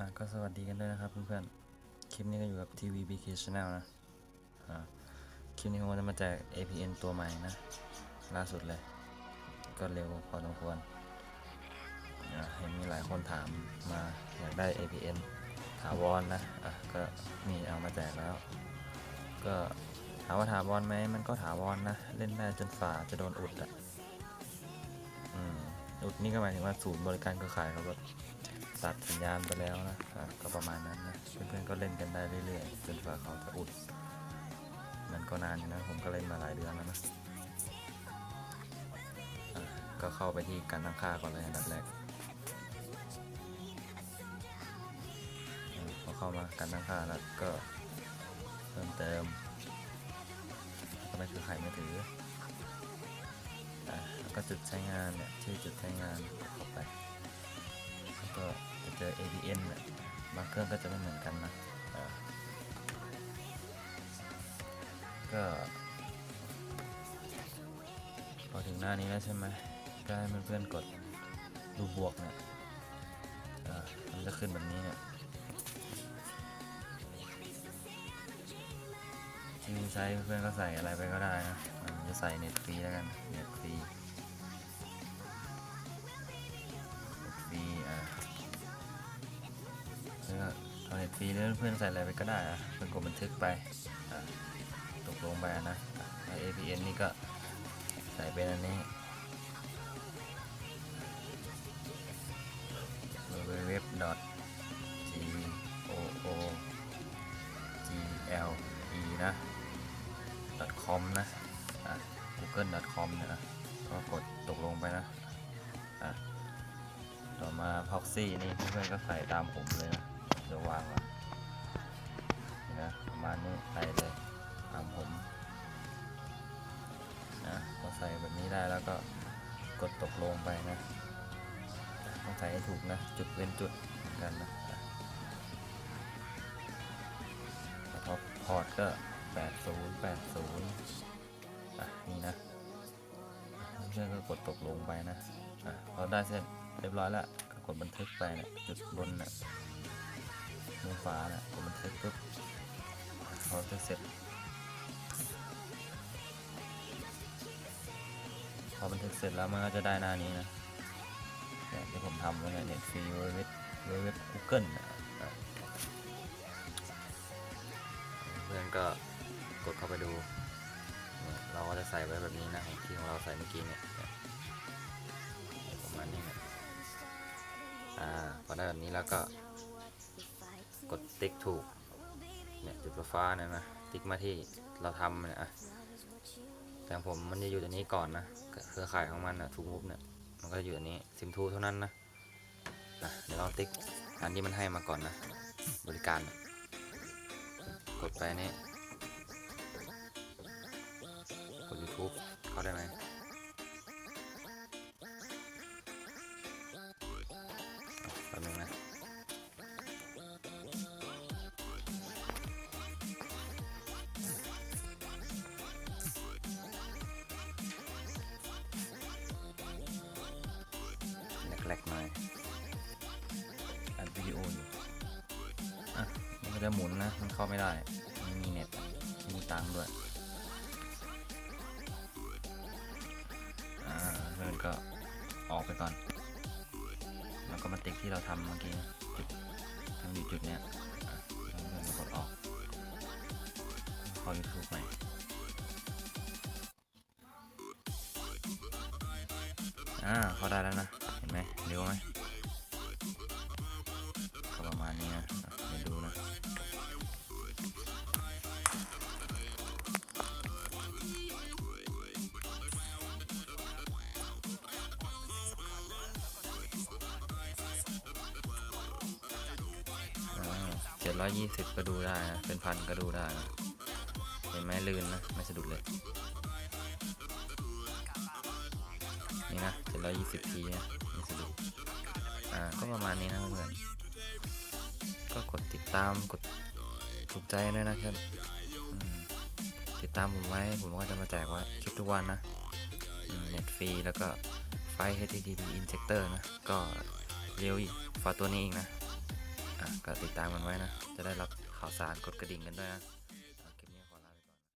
อ่าก็สวัสดีกันด้วยนะครับเพื่อนๆ คลิปนี้ก็อยู่กับ TVBK Channel นะ อ่า คลิปนี้ผมจะมาแจก APN ตัวใหม่นะ ล่าสุดเลย ก็เร็วพอสมควรเห็นมีหลายคนถามมาอยากได้ APN ถาวรนะอะ ก็นี่เอามาแจกแล้ว ก็ถามว่าถาวรไหมมันก็ถาวรนะเล่นได้จนฝาจะโดนอุดอะ อุดนี่ก็หมายถึงว่าศูนย์บริการเครือข่ายเขาแบบตัดสัญญาณไปแล้วนะก็ประมาณนั้นนะเพื่อนๆก็เล่นกันได้เรื่อยๆจนกว่าเขาจะอุด มันก็นานอยู่นะผมก็เล่นมาหลายเดือนแล้วนะะก็เข้าไปที่การตั้งค่าก่อนเลยอันดับแรกพอเข้ามาการตั้งค่าแล้วก็เพิ่มเติมก็ไม่คือไขมือ ถืออะแล้วก็จุดใช้งานเนี่ยชื่อจุดใช้งานเข้าไปแล้วก็จะเจอ APN เนี่ยบางเครื่องก็จะไม่เหมือนกันนะก็พอถึงหน้านี้แล้วใช่ไหมก็ให้เพื่อนๆกดดูบวกเนี่ยอ่ามันจะขึ้นแบบนี้เนี่ยที่ไซส์เพื่อนก็ใส่อะไรไปก็ได้นะ จะใส่เน็ตฟรีแล้วกัน เน็ตฟรีเน็ตฟรีอ่าแล้วก็เอาเน็ตฟรีแล้วเพื่อนใส่อะไรไปก็ได้อะเพื่อนกดบันทึกไปอะตกลงไปนะอะแล้ว APN นี่ก็ใส่เป็นอันนี้ www g ก็กดตกลงไปนะอะต่อมา proxy นี่เพื่อนๆก็ใส่ตามผมเลยนะเดี๋ยววางก่อนนี่นะประมาณนี้ใส่เลยตามผมนะพอใส่แบบนี้ได้แล้วก็กดตกลงไปนะต้องใส่ให้ถูกนะ จุดเว้นจุดเหมือนกันนะแล้วพอพอร์ตก็ 80 80อะนี่นะ เพื่อนก็กดตกลงไปนะอะพอได้เสร็จเรียบร้อยแล้วก็กดบันทึกไปเนี่ยจุดบนน่ะมือฟ้าเนี่ยกดบันทึกปุ๊บพอบันทึกเสร็จพอบันทึกเสร็จแล้วมันก็จะได้หน้านี้นะเนี่ยที่ผมทำไว้เนี่ยเน็ตฟรีเว็บเว็บกูเกิลเพื่อนก็กดเข้าไปดู ใส่ไว้แบบนี้นะของที่ของเราใส่เมื่อกี้เนี่ยประมาณนี้นะอ่าพอได้แบบนี้แล้วก็กดติ๊กถูกเนี่ยจุดฟ้าเนี่ยนะติ๊กมาที่เราทำเนี่ยอะแต่ของผมมันจะอยู่ตัวนี้ก่อนนะเครือข่ายของมันนะทูมูฟเนี่ยมันก็จะอยู่อันนี้ซิมทูเท่านั้นนะนะเดี๋ยวเราติ๊กอันที่มันให้มาก่อนนะ บริการนะกดไปนี่ YouTube เขาได้ไหมแป๊บนึงนะแรกๆหน่อยอัดวิดีโออยู่อะมันก็จะหมุนนะ มันเข้าไม่ได้ไม่มีเน็ต มีตังด้วย เราทำเมื่อกี้จุดทำอยู่จุดเนี้ยแล้วเลื่อนมากดออกขอยูทูบใหม่อ่าเขาได้แล้วนะ เห็นไหมเร็วไหม เจ็ดร้อยยี่สิบก็ดูได้นะ เป็นพันก็ดูได้นะเห็นไหมลื่นนะ ไม่สะดุดเลย นี่นะเจ็ดร้อยยี่สิบทีนะไม่สะดุดอ่า ก็ประมาณนี้นะเพื่อนก็กดติดตาม กดถูกใจด้วยนะครับอืมติดตามผมไว้ ผมก็จะมาแจกว่าคลิปทุกวันนะเน็ตฟรี แล้วก็ไฟ HTTP injector นะ ก็เร็วอีกฝาตัวนี้อีกนะ ก็ติดตามกันไว้นะ จะได้รับข่าวสารกดกระดิ่งกันด้วยนะ